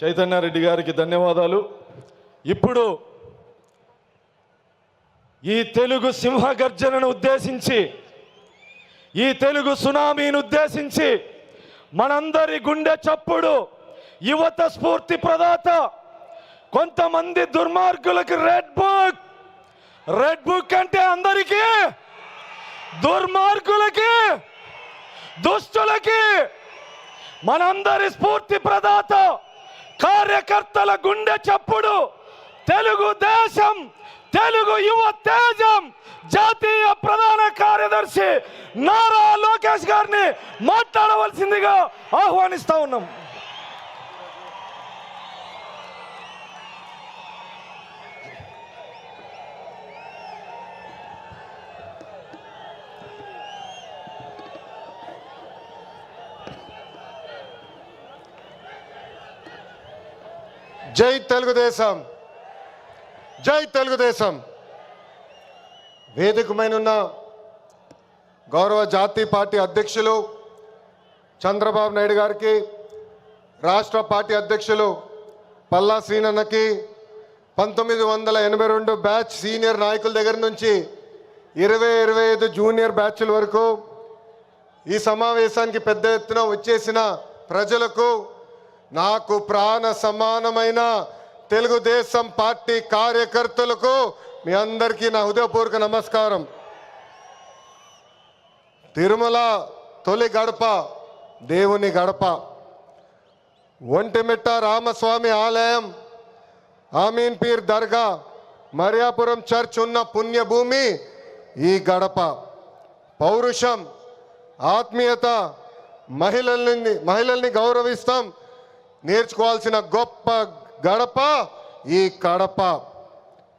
చైతన్యారెడ్డి గారికి ధన్యవాదాలు. ఇప్పుడు ఈ తెలుగు సింహగర్జనను ఉద్దేశించి ఈ తెలుగు సునామీని ఉద్దేశించి మనందరి గుండె చప్పుడు యువత స్ఫూర్తి ప్రదాత కొంతమంది దుర్మార్గులకి రెడ్ బుక్ రెడ్ బుక్ అంటే అందరికీ దుర్మార్గులకి దుష్టులకి మనందరి స్ఫూర్తి ప్రదాత. కార్యకర్తల గుండె చప్పుడు. తెలుగు దేశం తెలుగు యువ తేజం జాతీయ ప్రధాన కార్యదర్శి నారా లోకేష్ గారిని మాట్లాడవలసిందిగా ఆహ్వానిస్తా ఉన్నాం. జై తెలుగుదేశం. జై తెలుగుదేశం. వేదికమైన ఉన్న గౌరవ జాతీయ పార్టీ అధ్యక్షులు చంద్రబాబు నాయుడు గారికి రాష్ట్ర పార్టీ అధ్యక్షులు పల్లా శ్రీనన్నకి పంతొమ్మిది వందల ఎనభై రెండు బ్యాచ్ సీనియర్ నాయకుల దగ్గర నుంచి ఇరవై ఇరవై ఐదు జూనియర్ బ్యాచ్ల వరకు ఈ సమావేశానికి పెద్ద ఎత్తున వచ్చేసిన ప్రజలకు నాకు ప్రాణ సమానమైన తెలుగుదేశం పార్టీ కార్యకర్తలకు మీ అందరికీ నా హృదయపూర్వక నమస్కారం. తిరుమల తొలి గడప దేవుని గడప. ఒంటిమిట్ట రామస్వామి ఆలయం ఆమీన్ పీర్ దర్గా మరియాపురం చర్చ్ ఉన్న పుణ్యభూమి ఈ గడప. పౌరుషం ఆత్మీయత మహిళల్ని మహిళల్ని గౌరవిస్తాం. నేర్చుకోవాల్సిన గొప్ప గడప ఈ కడప.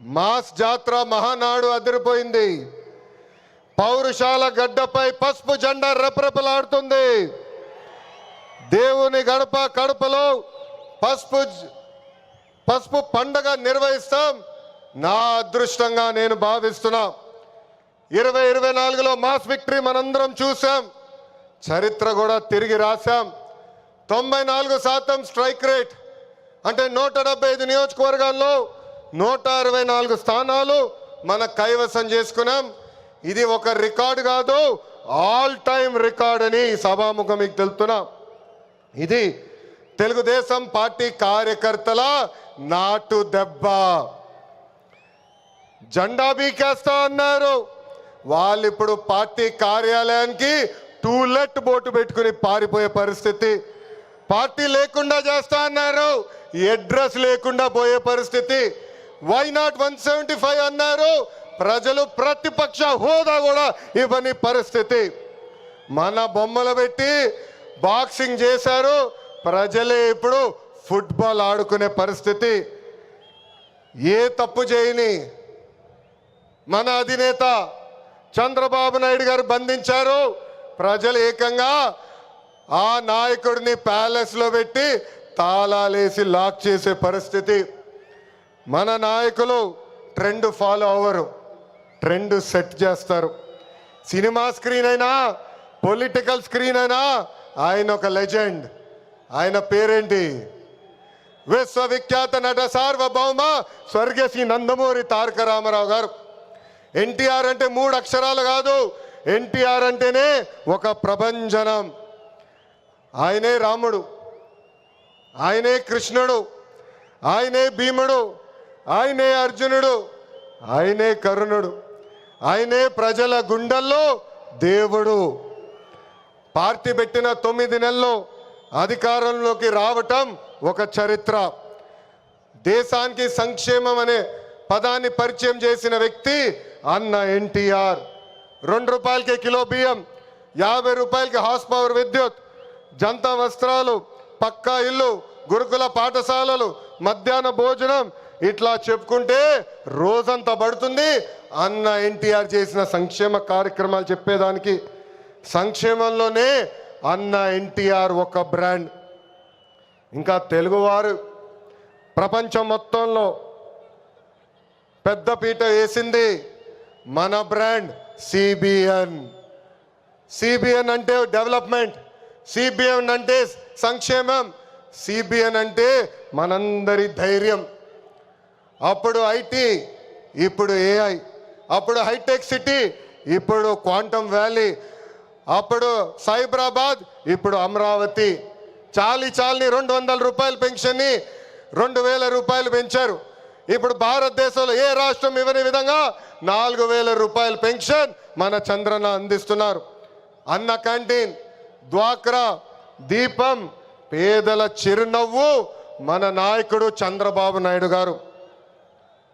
మాస్ జాత్ర మహానాడు అదిరిపోయింది. పౌరుషాల గడ్డపై పసుపు జెండా రెపరెపలాడుతుంది. దేవుని గడప కడపలో పసుపు పసుపు పండగ నిర్వహిస్తాం. నా అదృష్టంగా నేను భావిస్తున్నా. ఇరవై ఇరవై నాలుగులో మాస్ విక్టరీ మనందరం చూసాం చరిత్ర కూడా తిరిగి రాశాం. తొంభై నాలుగు శాతం స్ట్రైక్ రేట్ అంటే నూట డెబ్బై ఐదు నియోజకవర్గాల్లో నూట అరవై నాలుగు స్థానాలు మన కైవసం చేసుకున్నాం. ఇది ఒక రికార్డు కాదు ఆల్ టైమ్ రికార్డ్ అని సభాముఖం మీకు తెలుపుతున్నా. ఇది తెలుగుదేశం పార్టీ కార్యకర్తల నాటు దెబ్బ. జెండా బీకేస్తా అన్నారు. వాళ్ళు ఇప్పుడు పార్టీ కార్యాలయానికి టూలెట్ బోటు పెట్టుకుని పారిపోయే పరిస్థితి. పార్టీ లేకుండా చేస్తా అన్నారు. అడ్రస్ లేకుండా పోయే పరిస్థితి. Why not one seventy five అన్నారు. ప్రజలు ప్రతిపక్ష హోదా కూడా ఇవ్వని పరిస్థితి. మన బొమ్మలు పెట్టి బాక్సింగ్ చేశారు. ప్రజలే ఇప్పుడు ఫుట్బాల్ ఆడుకునే పరిస్థితి. ఏ తప్పు చేయని మన అధినేత చంద్రబాబు నాయుడు గారు బంధించారు. ప్రజలు ఏకంగా ఆ నాయకుడిని ప్యాలెస్లో పెట్టి తాళాలేసి లాక్ చేసే పరిస్థితి. మన నాయకులు ట్రెండ్ ఫాలో అవ్వరు ట్రెండ్ సెట్ చేస్తారు. సినిమా స్క్రీన్ అయినా పొలిటికల్ స్క్రీన్ అయినా ఆయన ఒక లెజెండ్. ఆయన పేరేంటి? విశ్వవిఖ్యాత నట సార్వభౌమ స్వర్గశ్రీ నందమూరి తారక రామారావు గారు. ఎన్టీఆర్ అంటే మూడు అక్షరాలు కాదు ఎన్టీఆర్ అంటేనే ఒక ప్రభంజనం. ఆయనే రాముడు ఆయనే కృష్ణుడు ఆయనే భీముడు ఆయనే అర్జునుడు ఆయనే కరుణుడు ఆయనే ప్రజల గుండెల్లో దేవుడు. పార్టీ పెట్టిన తొమ్మిది నెలల్లో అధికారంలోకి రావటం ఒక చరిత్ర. దేశానికి సంక్షేమం అనే పదాన్ని పరిచయం చేసిన వ్యక్తి అన్న ఎన్టీఆర్. రెండు రూపాయలకి కిలో బియ్యం యాభై రూపాయలకి హార్స్ పవర్ విద్యుత్ జంతా వస్త్రాలు పక్కా ఇల్లు గురుకుల పాఠశాలలు మధ్యాహ్న భోజనం. ఇట్లా చెప్పుకుంటే రోజంతా పడుతుంది. అన్న ఎన్టీఆర్ చేసిన సంక్షేమ కార్యక్రమాలు చెప్పేదానికి. సంక్షేమంలోనే అన్న ఎన్టీఆర్ ఒక బ్రాండ్. ఇంకా తెలుగువారు ప్రపంచం మొత్తంలో పెద్దపీట వేసింది మన బ్రాండ్ సిబిఎన్ సిబిఎన్ అంటే డెవలప్మెంట్ సిబిఎన్ అంటే సంక్షేమం. సిబిఎన్ అంటే మనందరి ధైర్యం. అప్పుడు ఐటీ ఇప్పుడు ఏఐ అప్పుడు హైటెక్ సిటీ ఇప్పుడు క్వాంటమ్ వ్యాలీ అప్పుడు సైబరాబాద్ ఇప్పుడు అమరావతి. చాలి చాలని రెండు వందల రూపాయల పెన్షన్ని రెండు వేల రూపాయలు పెంచారు. ఇప్పుడు భారతదేశంలో ఏ రాష్ట్రం ఇవ్వని విధంగా నాలుగు వేల రూపాయల పెన్షన్ మన చంద్రన అందిస్తున్నారు. అన్న క్యాంటీన్. డ్వాక్రా దీపం పేదల చిరునవ్వు మన నాయకుడు చంద్రబాబు నాయుడు గారు.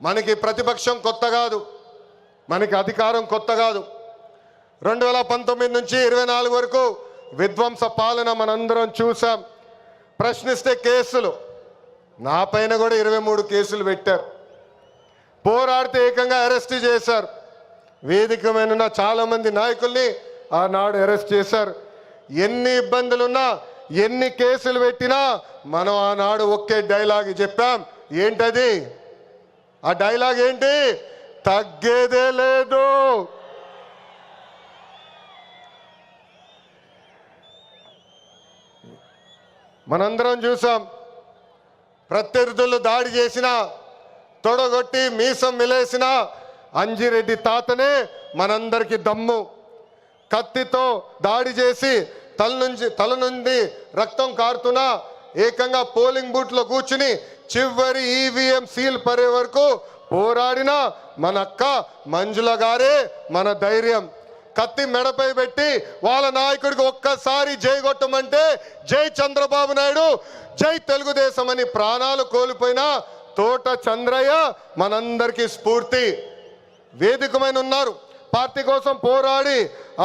మనకి ప్రతిపక్షం కొత్త కాదు. మనకి అధికారం కొత్త కాదు. రెండు వేల పంతొమ్మిది నుంచి ఇరవై నాలుగు వరకు విధ్వంస పాలన మనందరం చూసాం ప్రశ్నిస్తే కేసులు. నా పైన కూడా ఇరవై మూడు కేసులు పెట్టారు. పోరాడితే ఏకంగా అరెస్ట్ చేశారు. వేదికమైన చాలామంది నాయకుల్ని ఆనాడు అరెస్ట్ చేశారు. ఎన్ని ఇబ్బందులున్నా ఎన్ని కేసులు పెట్టినా మనం ఆనాడు ఒకే డైలాగ్ చెప్పాం. ఏంటది? ఆ డైలాగ్ ఏంటి? తగ్గేదే లేదు. మనందరం చూసాం. ప్రత్యర్థులు దాడి చేసిన తొడగొట్టి మీసం మిలేసిన అంజిరెడ్డి తాతనే మనందరికీ దమ్ము. కత్తితో దాడి చేసి తల నుంచి తల నుండి రక్తం కారుతున్నా ఏకంగా పోలింగ్ బూత్లో కూర్చుని చివరి ఈవీఎం సీల్ పరే వరకు పోరాడిన మన అక్క మంజుల గారే మన ధైర్యం. కత్తి మెడపై పెట్టి వాళ్ళ నాయకుడికి ఒక్కసారి జై కొట్టమంటే జై చంద్రబాబు నాయుడు జై తెలుగుదేశం అని ప్రాణాలు కోల్పోయిన తోట చంద్రయ్య మనందరికీ స్ఫూర్తి. వేదికమైన ఉన్నారు. పార్టీ కోసం పోరాడి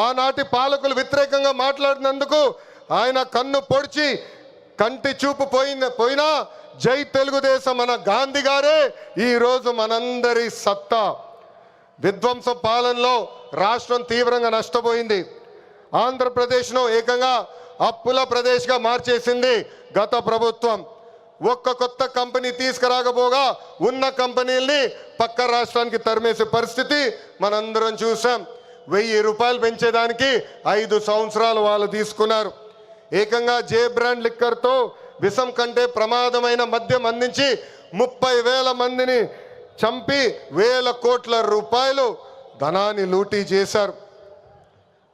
ఆనాటి పాలకులు వ్యతిరేకంగా మాట్లాడినందుకు ఆయన కన్ను పొడిచి కంటి చూపు పోయిన పోయినా జై తెలుగుదేశం మన గాంధీ గారే ఈరోజు మనందరి సత్తా. విధ్వంస పాలనలో రాష్ట్రం తీవ్రంగా నష్టపోయింది. ఆంధ్రప్రదేశ్ను ఏకంగా అప్పుల ప్రదేశ్గా మార్చేసింది గత ప్రభుత్వం. ఒక్క కొత్త కంపెనీ తీసుకురాకపోగా ఉన్న కంపెనీల్ని పక్క రాష్ట్రానికి తరిమేసే పరిస్థితి మనందరం చూసాం. వెయ్యి రూపాయలు పెంచేదానికి ఐదు సంవత్సరాలు వాళ్ళు తీసుకున్నారు. ఏకంగా జే బ్రాండ్ లిక్కర్తో విషం కంటే ప్రమాదమైన మద్యం అందించి ముప్పై వేల మందిని చంపి వేల కోట్ల రూపాయలు ధనాన్ని లూటీ చేశారు.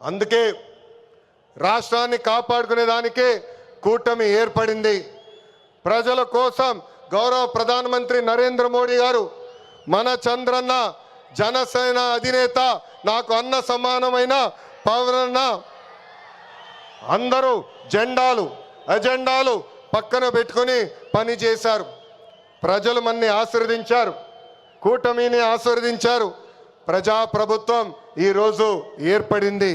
అందుకే రాష్ట్రాన్ని కాపాడుకునే దానికే కూటమి ఏర్పడింది. ప్రజల కోసం గౌరవ ప్రధానమంత్రి నరేంద్ర మోడీ గారు మన చంద్రన్న జనసేన అధినేత నాకు అన్న సమానమైన పవనన్న అందరూ జెండాలు అజెండాలు పక్కన పెట్టుకొని పని చేశారు. ప్రజలు మన్ని ఆశీర్వదించారు కూటమిని ఆశీర్వదించారు. ప్రజాప్రభుత్వం ఈరోజు ఏర్పడింది.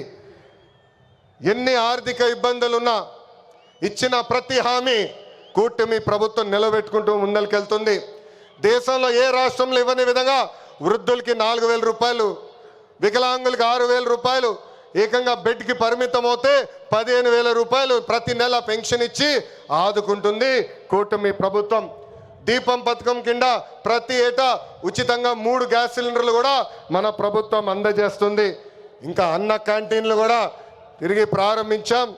ఎన్ని ఆర్థిక ఇబ్బందులున్నా ఇచ్చిన ప్రతి హామీ కూటమి ప్రభుత్వం నిలబెట్టుకుంటూ ముందరికెళ్తుంది. దేశంలో ఏ రాష్ట్రంలో ఇవ్వని విధంగా వృద్ధులకి నాలుగు వేల రూపాయలు వికలాంగులకి ఆరు వేల రూపాయలు ఏకంగా బెడ్కి పరిమితం అవుతే పదిహేను వేల రూపాయలు ప్రతి నెల పెన్షన్ ఇచ్చి ఆదుకుంటుంది కూటమి ప్రభుత్వం. దీపం పథకం కింద ప్రతి ఏటా ఉచితంగా మూడు గ్యాస్ సిలిండర్లు కూడా మన ప్రభుత్వం అందజేస్తుంది. ఇంకా అన్న క్యాంటీన్లు కూడా తిరిగి ప్రారంభించాం.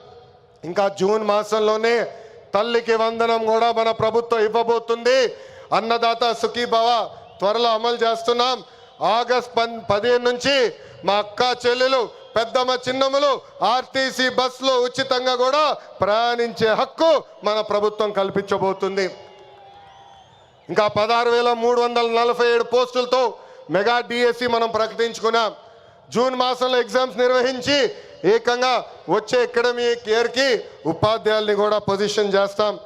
ఇంకా జూన్ మాసంలోనే తల్లికి వందనం కూడా మన ప్రభుత్వం ఇవ్వబోతుంది. అన్నదాత సుఖీభవ త్వరలో అమలు చేస్తున్నాం. ఆగస్ట్ పన్ పదిహేను నుంచి మా అక్క చెల్లెలు పెద్దమ్మ చిన్నమ్మలు ఆర్టీసీ బస్సులో ఉచితంగా కూడా ప్రయాణించే హక్కు మన ప్రభుత్వం కల్పించబోతుంది. ఇంకా పదహారు వేల మూడు వందల నలభై ఏడు పోస్టులతో మెగా డిఎస్సి మనం ప్రకటించుకున్నాం. జూన్ మాసంలో ఎగ్జామ్స్ నిర్వహించి ఏకంగా వచ్చే అకాడమిక్ ఇయర్కి ఉపాధ్యాయుల్ని కూడా పొజిషన్ చేస్తాం.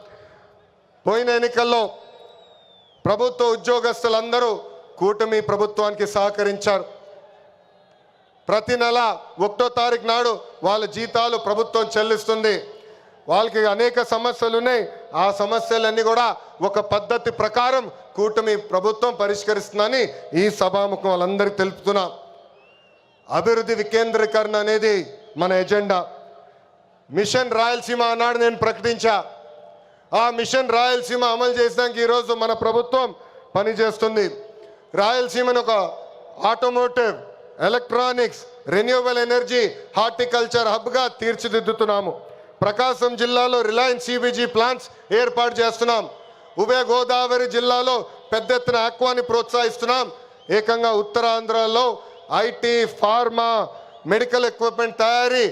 పోయిన ఎన్నికల్లో ప్రభుత్వ ఉద్యోగస్తులందరూ కూటమి ప్రభుత్వానికి సహకరించారు. ప్రతి నెల ఒకటో తారీఖు నాడు వాళ్ళ జీతాలు ప్రభుత్వం చెల్లిస్తుంది. వాళ్ళకి అనేక సమస్యలు ఉన్నాయి. ఆ సమస్యలన్నీ కూడా ఒక పద్ధతి ప్రకారం కూటమి ప్రభుత్వం పరిష్కరిస్తుందని ఈ సభాముఖం వాళ్ళందరికీ తెలుపుతున్నాం. అభివృద్ధి వికేంద్రీకరణ అనేది మన ఎజెండా. మిషన్ రాయలసీమ అన్నాడు నేను ప్రకటించా. ఆ మిషన్ రాయలసీమ అమలు చేసినాక ఈరోజు మన ప్రభుత్వం పనిచేస్తుంది రాయలసీమను ఒక automotive electronics renewable energy horticulture హబ్గా తీర్చిదిద్దుతున్నాము. ప్రకాశం జిల్లాలో రిలయన్స్ సిబిజీ ప్లాంట్స్ ఏర్పాటు చేస్తున్నాం. ఉభయ గోదావరి జిల్లాలో పెద్ద ఎత్తున ఆక్వాని ప్రోత్సహిస్తున్నాం. ఏకంగా ఉత్తరాంధ్రలో ఐటీ ఫార్మా మెడికల్ ఎక్విప్మెంట్ తయారీ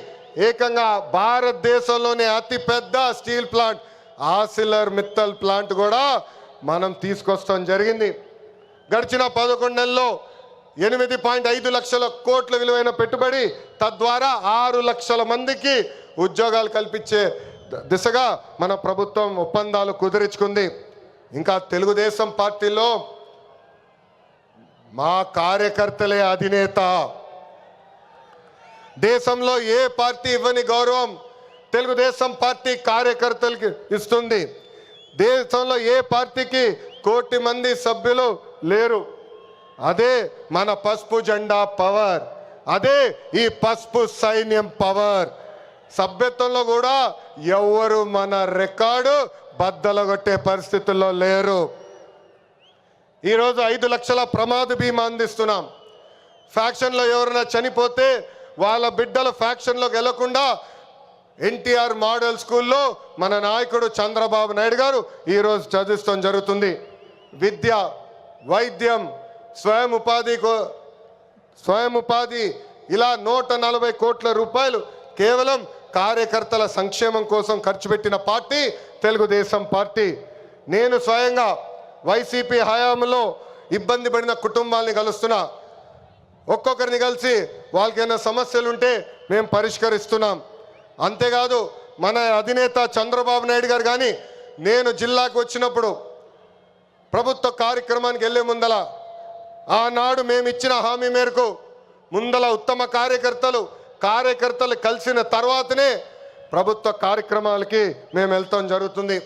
ఏకంగా భారతదేశంలోనే అతిపెద్ద steel plant Arcelor Mittal plant కూడా మనం తీసుకొస్తాం జరిగింది. గడిచిన పదకొండు నెలల్లో ఎనిమిది పాయింట్ ఐదు లక్షల కోట్ల విలువైన పెట్టుబడి తద్వారా ఆరు లక్షల మందికి ఉద్యోగాలు కల్పించే దిశగా మన ప్రభుత్వం ఒప్పందాలు కుదిరించుకుంది. ఇంకా తెలుగుదేశం పార్టీలో మా కార్యకర్తలే అధినేత. దేశంలో ఏ పార్టీ ఇవ్వని గౌరవం తెలుగుదేశం పార్టీ కార్యకర్తలకి ఇస్తుంది. దేశంలో ఏ పార్టీకి కోటి మంది సభ్యులు లేరు. అదే మన పసుపు జెండా పవర్. అదే ఈ పసుపు సైన్యం పవర్. సభ్యత్వంలో కూడా ఎవరు మన రికార్డు బద్దలగొట్టే పరిస్థితుల్లో లేరు. ఈరోజు ఐదు లక్షల ప్రమాద బీమా అందిస్తున్నాం. ఫ్యాక్షన్లో ఎవరైనా చనిపోతే వాళ్ళ బిడ్డల ఫ్యాక్షన్లోకి వెళ్ళకుండా ఎన్టీఆర్ మోడల్ స్కూల్లో మన నాయకుడు చంద్రబాబు నాయుడు గారు ఈరోజు చదివిస్తాం జరుగుతుంది. విద్య వైద్యం స్వయం ఉపాధి కో- స్వయం ఉపాధి ఇలా నూట నలభై కోట్ల రూపాయలు కేవలం కార్యకర్తల సంక్షేమం కోసం ఖర్చు పెట్టిన పార్టీ తెలుగుదేశం పార్టీ. నేను స్వయంగా వైసీపీ హయాంలో ఇబ్బంది పడిన కుటుంబాల్ని కలుస్తున్నా. ఒక్కొక్కరిని కలిసి వాళ్ళకి ఏమైనా సమస్యలు ఉంటే మేము పరిష్కరిస్తున్నాం. అంతేకాదు మన అధినేత చంద్రబాబు నాయుడు గారు కానీ నేను జిల్లాకు వచ్చినప్పుడు ప్రభుత్వ కార్యక్రమానికి వెళ్ళే ముందల ఆనాడు మేము ఇచ్చిన హామీ మేరకు ముందల ఉత్తమ కార్యకర్తలు కార్యకర్తలు కలిసిన తర్వాతనే ప్రభుత్వ కార్యక్రమాలకి మేము వెళ్తాం జరుగుతుంది.